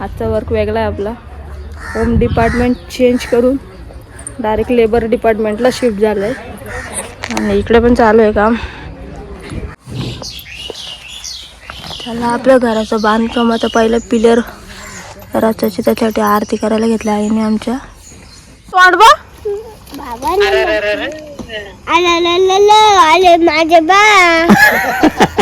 आजचा वर्क वेगळा आहे आपला. होम डिपार्टमेंट चेंज करून डायरेक्ट लेबर डिपार्टमेंटला शिफ्ट झालं आहे आणि इकडे पण चालू आहे काम. त्याला आपल्या घराचं बांधकाम आता पहिलं पिलर रचाची त्याच्यासाठी आरती करायला घेतली आईने आमच्या. आले माझे बा.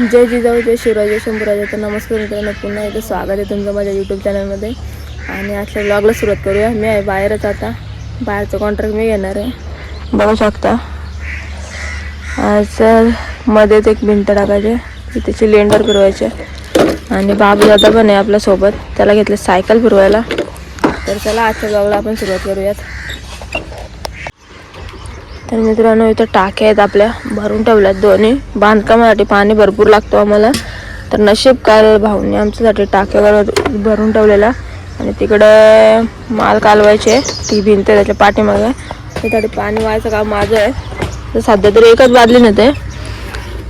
जय जिजाऊ जय शिवराज जय शंभूराज. तर नमस्कार मित्रांनो पुन्हा एकदा स्वागत आहे तुमचं माझ्या यूट्यूब चॅनलमध्ये आणि आजच्या ब्लॉगला सुरुवात करूया. मी आहे बाहेरच आता. बाहेरचं कॉन्ट्रॅक्ट मी घेणार आहे. बघू शकता. आज मध्येच एक भिंत टाकायचे तिथे त्याची लेंडर फिरवायचे आणि बाबू दादा पण आहे आपल्यासोबत. त्याला घेतले सायकल फिरवायला. तर चला आजच्या ब्लॉगला आपण सुरुवात करूयात. तर मित्रांनो इथं टाक्या आहेत आपल्या. भरून ठेवल्यात दोन्ही. बांधकामासाठी पाणी भरपूर लागतो आम्हाला. तर नशीब काल भाऊने? आमच्यासाठी टाक्यावर भरून ठेवलेला आणि तिकडं माल कालवायचे. ती भिंत आहे त्याच्या पाठीमागे. त्यासाठी पाणी व्हायचं काम माझं आहे. तर सध्या तरी एकच बादली नव्हते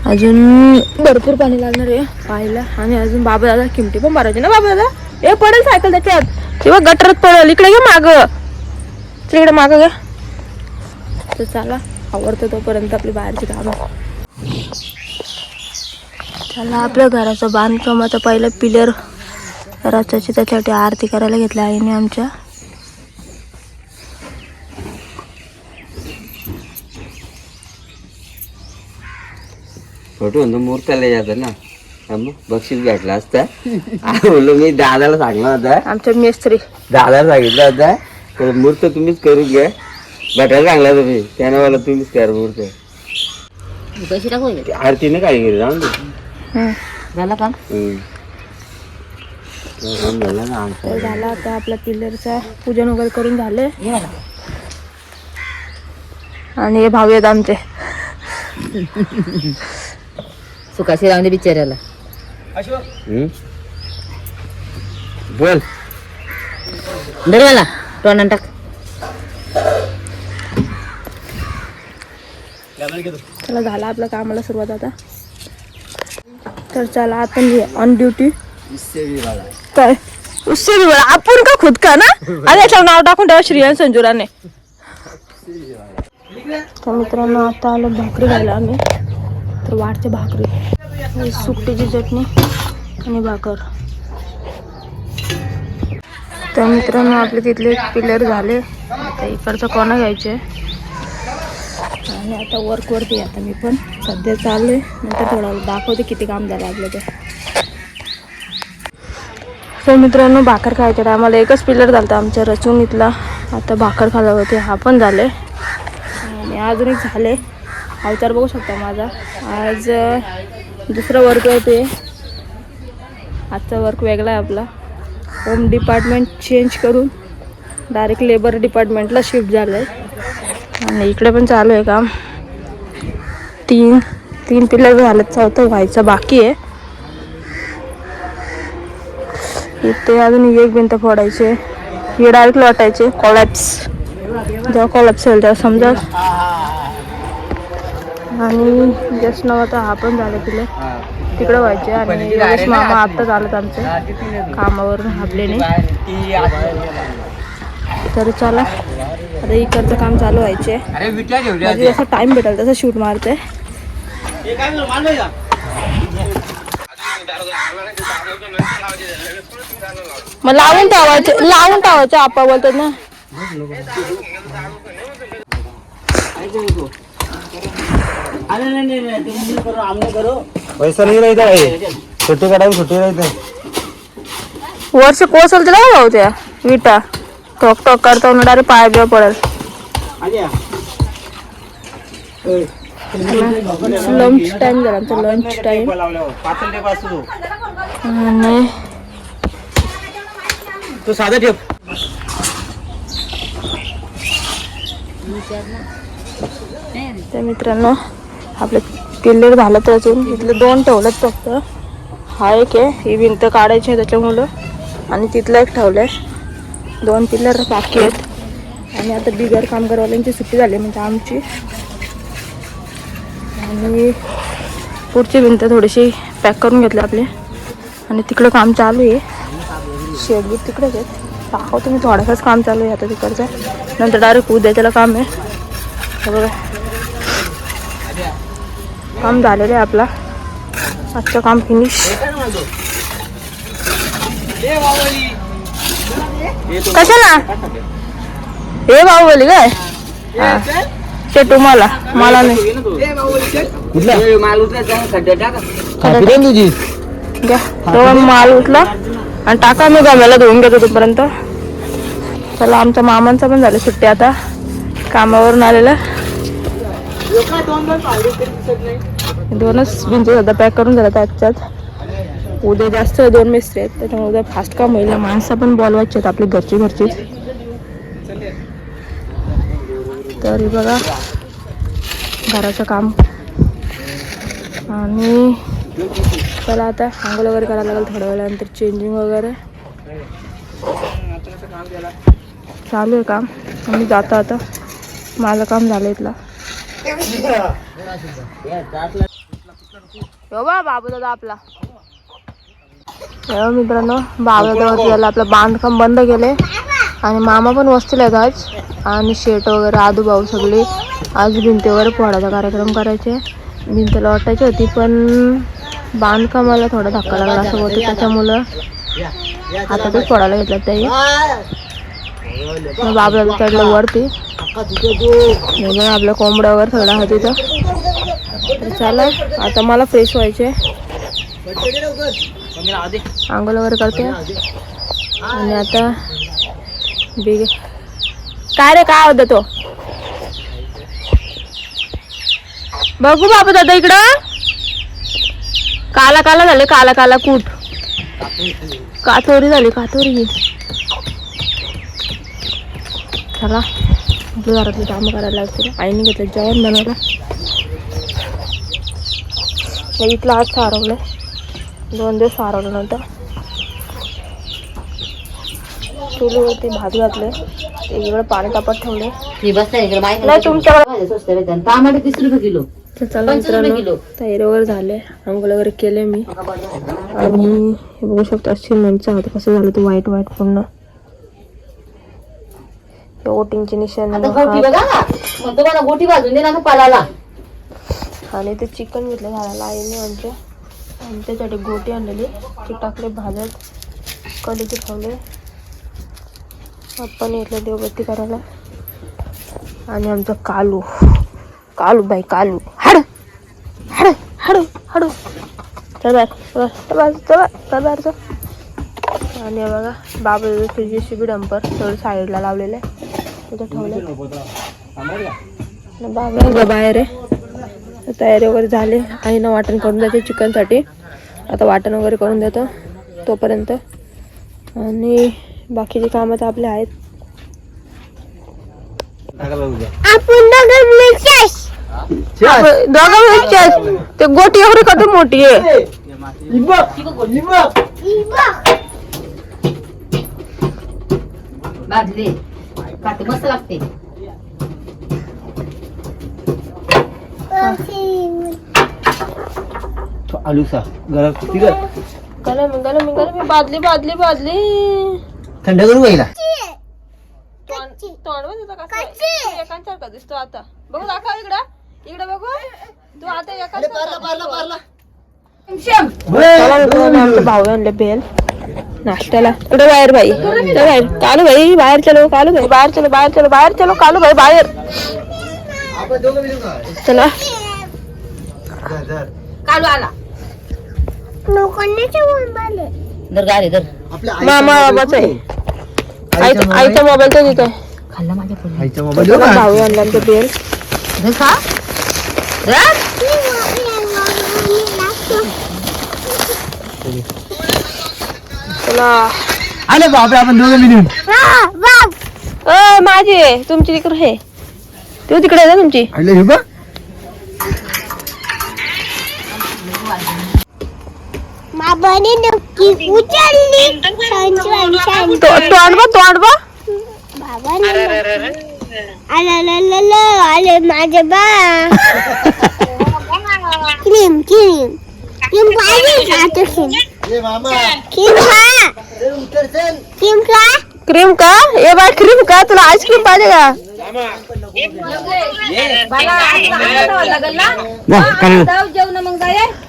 अजून भरपूर पाणी लागणार आहे पाहायला. आणि अजून बाबा दादा किमती पण भरायची ना बाबा दादा हे पडेल सायकल त्याच्यात. किंवा गटरात पडेल. इकडे घे मागं. तिकडे मागं घे. तर चला आवडतं तोपर्यंत आपली बाहेरची कामं. चला आपल्या घराचं बांधकाम आता पहिलं पिलर रचाची त्याच्यासाठी आरती करायला घेतली आईने आमच्या. फोटो म्हणतो मूर्त्याला जात ना. मग बक्षीस भेटला असता. बोललो मी दादाला सांगला होता. आमच्या मेस्त्री. दादाला सांगितलं होता तर मूर्त तुम्हीच करून घ्या. भेटायला सांगला तुम्ही त्यानं मला तुम्हीच करा मूर्त पैसे टाकू ती आरतीने काय केली जाऊन दे. हं. झाला काम? हम्म. झालं ना आमचं. तर झाला आता आपल्या पिलरचं पूजन वगैरे करून झाले. आणि हे भाऊ आहेत आमचे. सुखाशी राहून दे बिचाऱ्याला. हम्म? बोल. दर मला टोनान टाक. चला झाला आपल्या कामाला सुरुवात आता. तर चला आपण ऑन ड्युटी काय? उससे भी बडा. आपण का खुद का ना? आणि याच्यावर नाव टाकून ठेवा श्रीयन संजुराने. तर मित्रांनो आता आलो भाकरी खायला आम्ही. तर वाढते भाकरी. सुकटीची चटणी आणि भाकर. तर मित्रांनो आपले तिथले पिलर झाले. आता इकडचं कोणा घ्यायचे. आणि आता वर्कवरती आता मी पण सध्या चालू आहे नंतर थोडं दाखवते किती काम झालं आपलं ते. तर मित्रांनो भाकर खायच्या टायमाला एकच पिलर झालं आमच्या रचून इथला आता भाकर खाला होते हा पण झाले आणि अजून एक झाले अवतार बघू शकता माझा. आज दुसरं दुसरा वर्क होते आजचा वर्क वेगळा आहे आपला. होम डिपार्टमेंट चेंज करून डायरेक्ट लेबर डिपार्टमेंटला शिफ्ट झालं आहे आणि इकडे पण चालू आहे काम. तीन तीन पिलर झालं चौथं व्हायचं बाकी आहे. इथे अजून एक भिंत फोडायचे हे डायरेक्ट लोटायचे कॉलॅप्स जेव्हा कॉलॅप्स होईल तेव्हा समजा. आणि जस्ट नाव आता हा पण झाला पिलर तिकडं व्हायचे आणि योगेश मामा आत्ताच आलं. आमचे. कामावरून हापलेने तर चला. आता इकडचं काम चालू व्हायचे. जसा टाइम भेटेल तसं शूट मारते. मग लावून ठेवायचं लावून ठेवायचं आपा बोलतात ना. पैसा नाही राहता छोटे काढा छोटे राहते वर्ष कोसल तिला का भाऊ त्या विटा. टॉक टॉक करता डायरेक्ट पाय बिया पडेल. लंच टाइम झाला आमचा लंच टाइम आणि तू साधा ठेव. तर मित्रांनो आपले पिल्लर झालं तर अजून. इथले दोन ठेवलेत फक्त. हा एक आहे ही भिंत काढायची आहे त्याच्यामुळं. आणि तिथलं एक ठेवलंय. दोन पिल्लर बाकी आहेत. आणि आता बिगर कामगारवाल्यांची सुट्टी झाली म्हणजे आमची. आणि पुढची भिंत थोडीशी पॅक करून घेतली आपली. आणि तिकडं काम चालू आहे. शेडबीट तिकडेच आहेत. पाहू तुम्ही थोडासाच काम चालू आहे आता तिकडचं. नंतर डायरेक्ट उद्याच्याला काम आहे. बघा. काम झालेलं आहे आपला. आजचं काम फिनिश कशाला? हे बाहुबली काय? हा. ते तुम्हाला मला नाही. घ्या. तो माल उठला आणि टाका मी गम्याला धुवून घेतो तोपर्यंत. चला आमच्या मामांचा पण झालं सुट्टी आता. कामावरून आलेला. दोनच भिंती सध्या पॅक करून झालं त्याच्यात उद्या जास्त दोन मिस्त्री आहेत त्याच्यामुळे उद्या फास्ट काम होईल? माणसं पण बोलवायची आहेत आपली घरची घरचीच तर बघा घराचं काम. आणि चला आता आंघोळ वगैरे करायला लागेल थोड्या वेळानंतर चेंजिंग वगैरे. चालू आहे काम. आम्ही जातो आता. माझं काम झालं इथलं. हो बाबू दादा आपला. मित्रांनो बाबू दादा याला आपलं बांधकाम बंद केले आणि मामा पण वस्तीला आहेत आज. आणि शेट वगैरे आदू भाऊ सगळे आज भिंती वगैरे पोहाडाचा कार्यक्रम करायचे. भिंतीला वाटायची होती पण बांधकामाला थोडा धक्का लागला असं होतं त्याच्यामुळं हातातच फोडायला घेतलं त्याही मग बाबा चढलं वरती. हे आपल्या कोंबड्या वगैरे सगळं आहे तिथं. चला आता मला फ्रेश व्हायचे आंघोळ वगैरे करते आणि आता बिग काय रे काय होतं तो बघू बाबू दादा इकडं काला काला झाले काला काला कूट कातोरी झाली कातोरी चला घरातली कामं करायला लागतील आईने घेतलं जेवण बनवलं इथलं आज सारवलं दोन दिवस सारवलं नव्हतं. चुलीवरती भात घातले. इकडे पाणी तापत ठेवले. नाही तुमच्याकडे टमाटे तीस रुपये किलो. चला मित्रांनो. तयारी वगैरे झाले. आंघोळ वगैरे केले मी. आणि हे बघू शकता सिमेंटचं हात कसं झालं ते व्हाईट व्हाईट पूर्ण. वोटिंगची निशाण आणि ते चिकन घेतलं झाडाला आईने आमच्या आणि त्याच्यासाठी गोटी आणलेली. ती टाकले भाजत कढीचे ठेवले. आपण येतलं देवबत्ती करायला. आणि आमचं कालू. कालू बाई कालू. हाड. हाड हाडू हाडू. तर आणि बघा बाबा तुझी बी डंपर सगळं साईडला लावलेलं. आहे तिथं ठेवलं बाबा बाहेर आहे तयारी वगैरे झाली. आणि ना वाटण करून जाते चिकनसाठी. आता वाटण वगैरे करून देतो तोपर्यंत. आणि बाकीचे कामं तर आपले आहेत. दोघं. ते गोटी एवढी कधी मोठी आहे? भाजले काटे मस्त लागते. आलू सा. गरम. तिघ गलम गलम गलम बादली बादली बादली. थंड करू पहिला तोंड दिसतो आता. बघू दाखव इकडं. इकडं बघू. तू आता एकांसारखा चला मित्रांनो, आमचे भाऊ आणले बेल. नाश्त्याला. कुठे बाहेर भाई? चल बाहेर. कालू भाई बाहेर चलो कालू भाई. बाहेर चलो बाहेर चलो बाहेर चलो कालू भाई बाहेर. चला. कालू आला. गाडी मामा बाबाच आहे. आईचा आईचा मोबाईल तर खाल्ला माझ्या भाऊ आणला आमचे बेल धर खा. धर. चला. आले बापरे आपण दोघं मिळून. अ माझी आहे. तुमची तिकडे आहे तू तिकडे आहे ना तुमची? आणले हे बघ तो- तोंड बघ तोंड बघ आले माझे बा क्रीम क्रीम। क्रीम पाहिजे का तो क्रीम? क्रीम खा। क्रीम खा। क्रीम का ए बाय क्रीम का तुला आईस्क्रीम पाहिजे का जेवण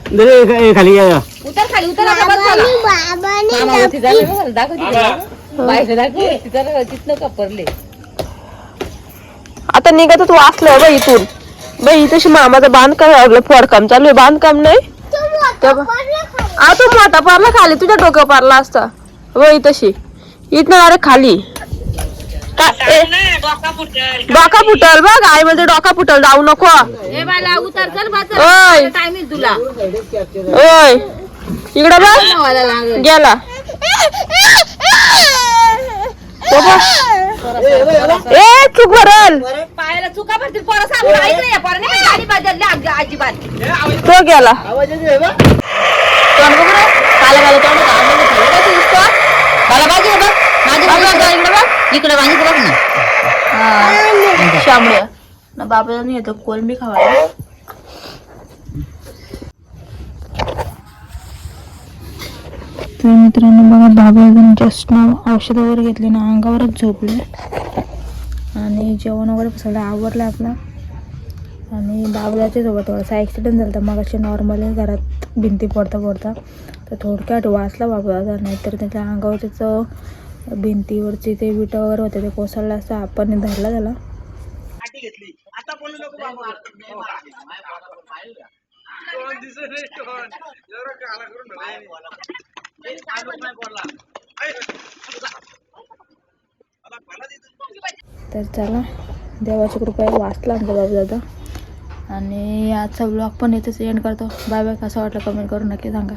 खाली या उतर खाली उतर आता बस झाला. बाबाने मामा होती झालं ना मला दाखव तिला. बाईला दाखव तिथं तिथनं कपरले. आता निघत तू वाचलं बाई इथून बाई इथेशी मामाचं बांधकाम लागलं फोडकाम चालू आहे बांधकाम नाही? त्या बा- आ तू मोठा पारला खाली तुझ्या डोक्यावर पारला असता. बाई तशी. इथनं डायरेक्ट खाली. डोका फुटल बघ आई मध्ये डोका फुटल जाऊ नको. ए बाला उतर चल बस ओय. टायमिंग तुला. ओय. इकडे बघ. नावाला लागेल? गेला. बाबा. ए चुक भरल. पायाला चुका भरतील पोरं सांगून. ऐक या पोराने? पण गाडी बदलली अग- अजिबात. तो गेला बाजू बघ माझी बाजू इकडे बघ बघ ना शामड्या ना बाबाला येतो कोलंबी खावायला तर मित्रांनो बघा बाबा अजून जस्ट ना औषध वगैरे घेतली ना अंगावरच झोपले. आणि जेवण वगैरे सगळं आवरलं आपला. आणि बाबल्याच्या सोबत थोडासा ॲक्सिडेंट झाला होता. मग असे नॉर्मली घरात भिंती पडता पडता तर थोडक्यात वाचला बाबा नाहीतर त्याच्या अंगावरच भिंतीवरचे ते विटा वगैरे होते ते कोसळलं असतं आपण धरला त्याला. तर चला देवाची कृपा आहे, वाचला आमचा बाबू दादा. आणि आजचा ब्लॉग पण इथेच एंड करतो. बाय बाय कसा वाटला कमेंट करून नक्की सांगा.